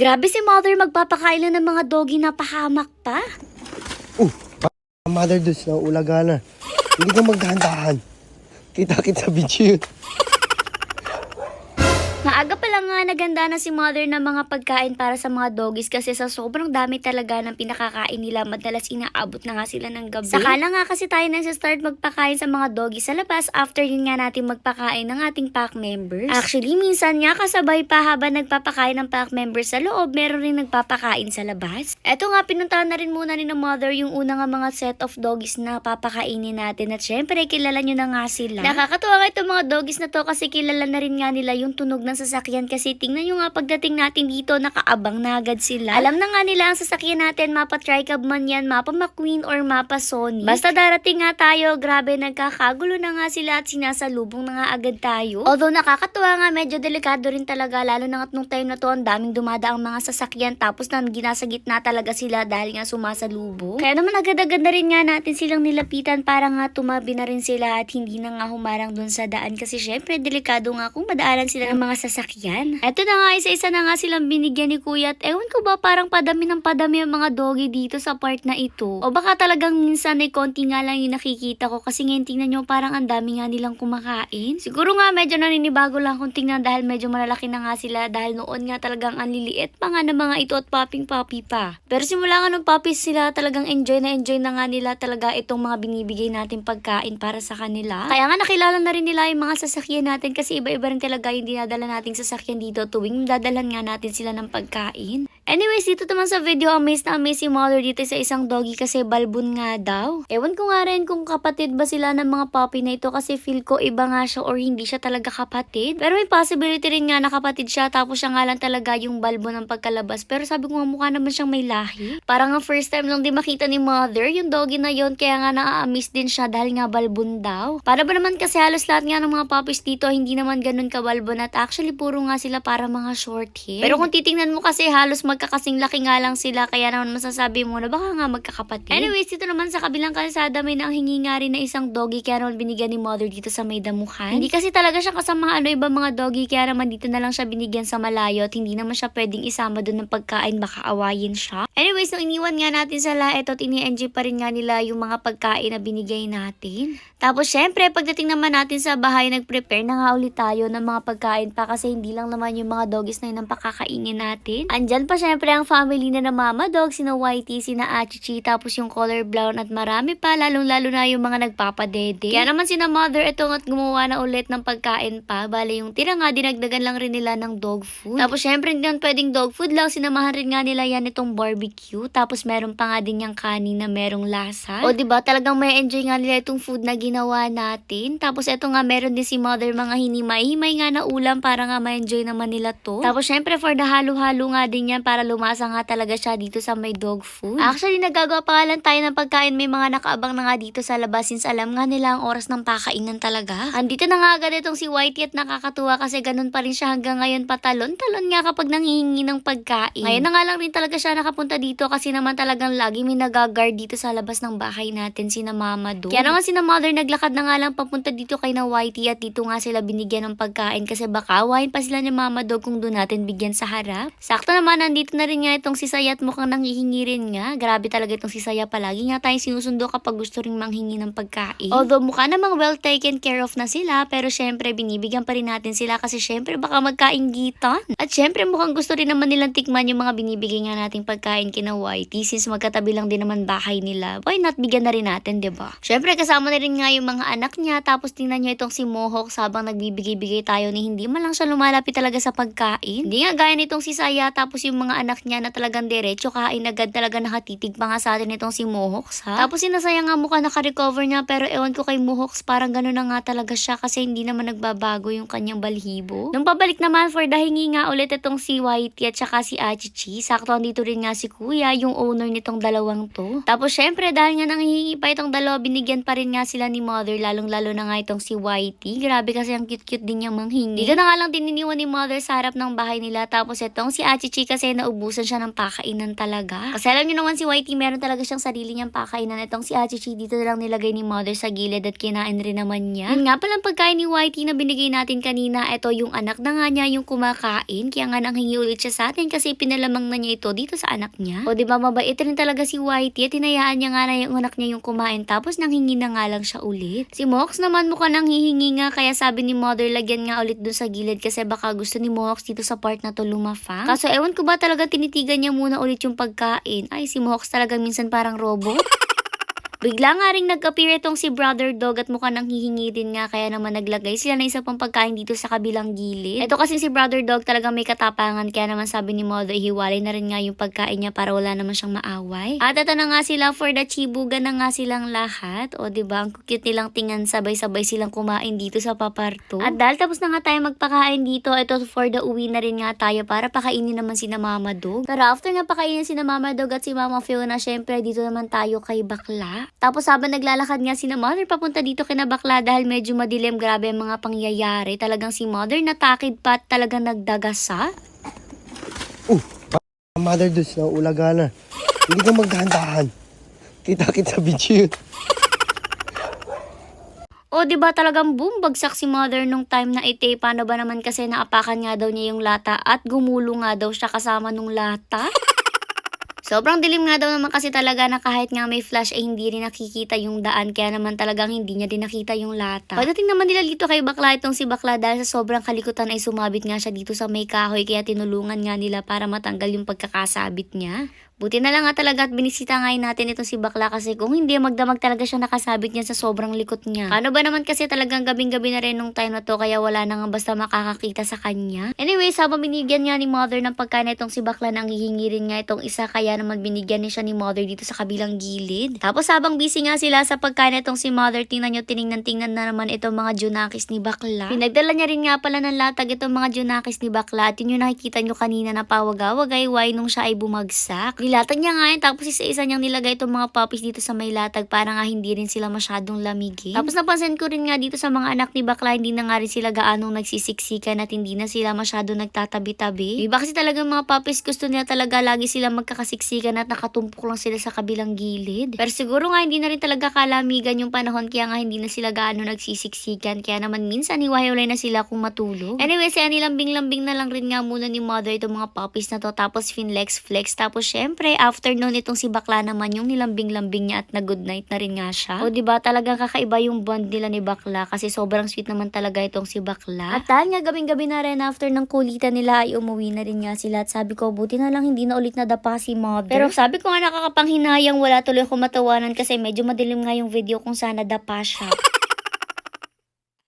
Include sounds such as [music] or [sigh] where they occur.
Grabe si mother magpapakain lang ng mga doggy na pahamak pa. Uh, mother dos na ulaga na. Hindi ka magdahan-dahan. Kita-kita video yun. Nga naganda na si mother ng mga pagkain para sa mga doggies kasi sa sobrang dami talaga ng pinakakain nila madalas inaabot na nga sila ng gabi. Saka na nga kasi tayo nang start magpakain sa mga doggies sa labas after yun nga natin magpakain ng ating pack members. Actually, minsan nga kasabay pa habang nagpapakain ng pack members sa loob, meron rin nagpapakain sa labas. Eto nga, pinuntahan na rin muna ni na mother yung una nga mga set of doggies na papakainin natin at syempre kilala nyo na nga sila. Nakakatuwa nga itong mga doggies na to kasi kilala na rin nga nila yung tunog ng sasakyan kasi tingnan nyo nga pagdating natin dito nakaabang na agad sila. Alam na nga nila ang sasakyan natin mapa Tricab man yan, mapa McQueen or mapa Sony. Basta darating nga tayo, grabe nagkakagulo na nga sila at sinasalubong na nga agad tayo. Although nakakatuwa nga medyo delikado rin talaga lalo na nga nung time na to ang daming dumadaang mga sasakyan tapos nang ginasa gitna talaga sila dahil nga sumasalubong. Kaya naman agad-agad na rin nga natin silang nilapitan para nga tumabi na rin sila at hindi na nga humarang dun sa daan kasi syempre delikado nga kung madaanan sila ng mga sasakyan. Eto na nga, isa-isa na nga silang binigyan ni Kuya at ewan ko ba parang padami ng padami ang mga doggy dito sa part na ito. O baka talagang minsan ay konti nga lang yung nakikita ko kasi ngayon tingnan nyo parang ang dami nga nilang kumakain. Siguro nga medyo naninibago lang kung tingnan dahil medyo malalaki na nga sila dahil noon nga talagang ang liliit pa nga ng mga ito at popping puppy pa. Pero simula nga nung puppies sila talagang enjoy na enjoy na nga nila talaga itong mga binibigay natin pagkain para sa kanila. Kaya nga nakilala na rin nila yung mga sasakyan natin kasi iba-iba rin talaga yung dinadala nating sasakyan dito tuwing dadalhan nga natin sila ng pagkain. Anyways, dito naman sa video, amazed na amazed si mother dito sa isang doggy kasi balbon nga daw. Ewan ko nga rin kung kapatid ba sila ng mga puppy na ito kasi feel ko iba nga siya or hindi siya talaga kapatid. Pero may possibility rin nga na kapatid siya tapos siya nga lang talaga yung balbo ng pagkalabas. Pero sabi ko nga mukha naman siyang may lahi. Parang nga first time lang din makita ni mother yung doggy na yon kaya nga na-amaze din siya dahil nga balbon daw. Para ba naman kasi halos lahat nga ng mga puppies dito hindi naman ganun kabalbon at actually puro nga sila para mga short hair. Pero kung titingnan mo kasi halos magkakasing laki nga lang sila kaya naman masasabi mo na baka nga magkakapatid. Anyways, dito naman sa kabilang kalsada may nanghingi nga rin na isang doggy kaya naman binigyan ni mother dito sa may damuhan. Hindi kasi talaga siya kasama ano iba mga doggy kaya naman dito na lang siya binigyan sa malayo at hindi naman siya pwedeng isama doon ng pagkain baka awayin siya. Anyways, nung iniwan nga natin sa laet at ini-enjoy pa rin nga nila yung mga pagkain na binigay natin. Tapos syempre, pagdating naman natin sa bahay, nag-prepare na nga ulit tayo ng mga pagkain pa kasi hindi lang naman yung mga doggies na yun ang pakakainin natin. Andyan pa syempre ang family na na mama dog, sina Whitey, sina Achichi, tapos yung color brown at marami pa, lalong-lalo na yung mga nagpapadede. Kaya naman sina mother, ito nga't gumawa na ulit ng pagkain pa. Bale, yung tira nga, dinagdagan lang rin nila ng dog food. Tapos syempre, hindi pwedeng dog food lang, sinamahan rin nga nila yan itong barbecue. Tapos meron pa nga din yung kanin na merong lasa. O, ba talagang may enjoy nga nila itong food na ginawa natin. Tapos ito nga, meron din si mother mga hinimay-himay nga na ulam para nga ma-enjoy naman nila to. Tapos syempre, for the halo-halo nga din yan para lumasa nga talaga siya dito sa may dog food. Actually, nagagawa pa lang tayo ng pagkain. May mga nakaabang na nga dito sa labas since alam nga nila ang oras ng pakainan talaga. Andito na nga agad itong si Whitey at nakakatuwa kasi ganun pa rin siya hanggang ngayon patalon-talon nga kapag nangihingi ng pagkain. Ngayon na nga lang rin talaga siya nakapunta dito kasi naman talagang lagi may nagagard dito sa labas ng bahay natin, sina mama do. Kaya naman sina mother naglakad na nga lang papunta dito kay na Whitey at dito nga sila binigyan ng pagkain kasi baka awayin pa sila ni mama dog kung doon natin bigyan sa harap. Sakto naman, nandito na rin nga itong si Saya at mukhang nanghihingi rin nga. Grabe talaga itong si Saya palagi nga tayong sinusundo kapag gusto ring manghingi ng pagkain. Although mukha namang well taken care of na sila, pero syempre binibigyan pa rin natin sila kasi syempre baka magkaingitan. At syempre mukhang gusto rin naman nilang tikman yung mga binibigay nga nating pagkain kina Whitey since magkatabi lang din naman bahay nila. Why not bigyan na rin natin, 'di ba? Syempre kasama na rin nga yung mga anak niya tapos tingnan niyo itong si Mohawk habang nagbibigay-bigay tayo ni hindi man lang siya lumalapit talaga sa pagkain. Hindi nga gaya nitong si Saya tapos yung mga anak niya na talagang diretso kain agad talaga nakatitig pa nga sa atin itong si Mohawk ha. Tapos sinasaya nga mukha naka-recover niya pero ewan ko kay Mohawk parang gano'n na nga talaga siya kasi hindi naman nagbabago yung kanyang balhibo. Nung pabalik naman for the hingi nga ulit itong si Whitey at saka si Achichi. Sakto dito rin nga si Kuya, yung owner nitong dalawang to. Tapos syempre dahil nga nanghihingi pa itong dalawa, binigyan pa rin nga sila ni Mother lalong-lalo na nga itong si Whitey. Grabe kasi ang cute-cute din niyang manghingi. Dito na nga lang din iniwan ni Mother sa harap ng bahay nila. Tapos itong si Achichi kasi naubusan siya ng pakainan talaga. Kasi alam niyo naman si Whitey, meron talaga siyang sarili niyang pakainan. Itong si Achichi dito na lang nilagay ni mother sa gilid at kinain rin naman niya. Yun nga palang pagkain ni Whitey na binigay natin kanina, ito yung anak na nga niya yung kumakain. Kaya nga nang hingi ulit siya sa atin kasi pinalamang na niya ito dito sa anak niya. O di ba mabait rin talaga si Whitey at tinayaan niya nga na yung anak niya yung kumain tapos nang hingi na nga lang siya ulit. Si Mox naman mukha nang hihingi nga kaya sabi ni mother lagyan nga ulit dun sa gilid kasi baka gusto ni Mox dito sa part na to lumafang. Kaso ewan ko ba talaga tinitigan niya muna ulit yung pagkain. Ay si Mox talaga minsan parang robot. Bigla nga ring nag-appear itong si Brother Dog at mukha nang din nga kaya naman naglagay sila ng isa pang pagkain dito sa kabilang gilid. Ito kasi si Brother Dog talaga may katapangan kaya naman sabi ni Mother hiwalay na rin nga yung pagkain niya para wala naman siyang maaway. At ito na nga sila for the chibugan na nga silang lahat. O ba ang cute nilang tingnan sabay-sabay silang kumain dito sa paparto. At dahil tapos na nga tayo magpakain dito, ito for the uwi na rin nga tayo para pakainin naman si na Mama Dog. Pero after nga pakainin si na Mama Dog at si Mama Fiona, syempre dito naman tayo kay Bakla. Tapos habang naglalakad nga si na Mother papunta dito kina Bakla dahil medyo madilim, grabe ang mga pangyayari. Talagang si Mother natakid pa at talagang nagdagasa. Mother Diyos na ulaga na. Hindi ka magdahan-dahan. Kita-kit sa video yun. O, di ba talagang boom, bagsak si mother nung time na ite. Paano ba naman kasi naapakan nga daw niya yung lata at gumulo nga daw siya kasama nung lata? Sobrang dilim nga daw naman kasi talaga na kahit nga may flash ay hindi rin nakikita yung daan kaya naman talagang hindi niya din nakita yung lata. Pagdating naman nila dito kay bakla itong si bakla dahil sa sobrang kalikutan ay sumabit nga siya dito sa may kahoy kaya tinulungan nga nila para matanggal yung pagkakasabit niya. Buti na lang nga talaga at binisita ngayon natin itong si Bakla kasi kung hindi magdamag talaga siya nakasabit niya sa sobrang likot niya. Ano ba naman kasi talagang gabing-gabi na rin nung time na to kaya wala na nga basta makakakita sa kanya. Anyways, habang binigyan nga ni mother ng pagkain itong si Bakla nang hihingi rin nga itong isa kaya naman binigyan niya siya ni mother dito sa kabilang gilid. Tapos habang busy nga sila sa pagkain itong si mother, tingnan nyo, tiningnan-tingnan na naman itong mga junakis ni Bakla. Pinagdala niya rin nga pala ng latag itong mga junakis ni Bakla at yun yung nakikita nyo kanina na pawagawagay why nung siya ay bumagsak. Nilatag niya nga yun tapos isa-isa niyang nilagay itong mga puppies dito sa may latag para nga hindi rin sila masyadong lamigin. Tapos napansin ko rin nga dito sa mga anak ni Bakla hindi na nga rin sila gaanong nagsisiksikan at hindi na sila masyado nagtatabi-tabi. Diba kasi talagang mga puppies gusto nila talaga lagi sila magkakasiksikan at nakatumpok lang sila sa kabilang gilid. Pero siguro nga hindi na rin talaga kalamigan yung panahon kaya nga hindi na sila gaano nagsisiksikan kaya naman minsan iwahiwalay na sila kung matulog. Anyway, kaya nilambing-lambing na lang rin nga muna ni mother itong mga puppies na to tapos finlex flex tapos syempre after nun itong si bakla naman yung nilambing-lambing niya at na good night na rin nga siya. O di ba talagang kakaiba yung bond nila ni bakla kasi sobrang sweet naman talaga itong si bakla. At dahil nga gabing-gabi na rin after ng kulitan nila ay umuwi na rin nga sila at sabi ko buti na lang hindi na ulit nadapa si mother. Pero sabi ko nga nakakapanghinayang wala tuloy ako matawanan kasi medyo madilim nga yung video kung sana dapa siya. [laughs]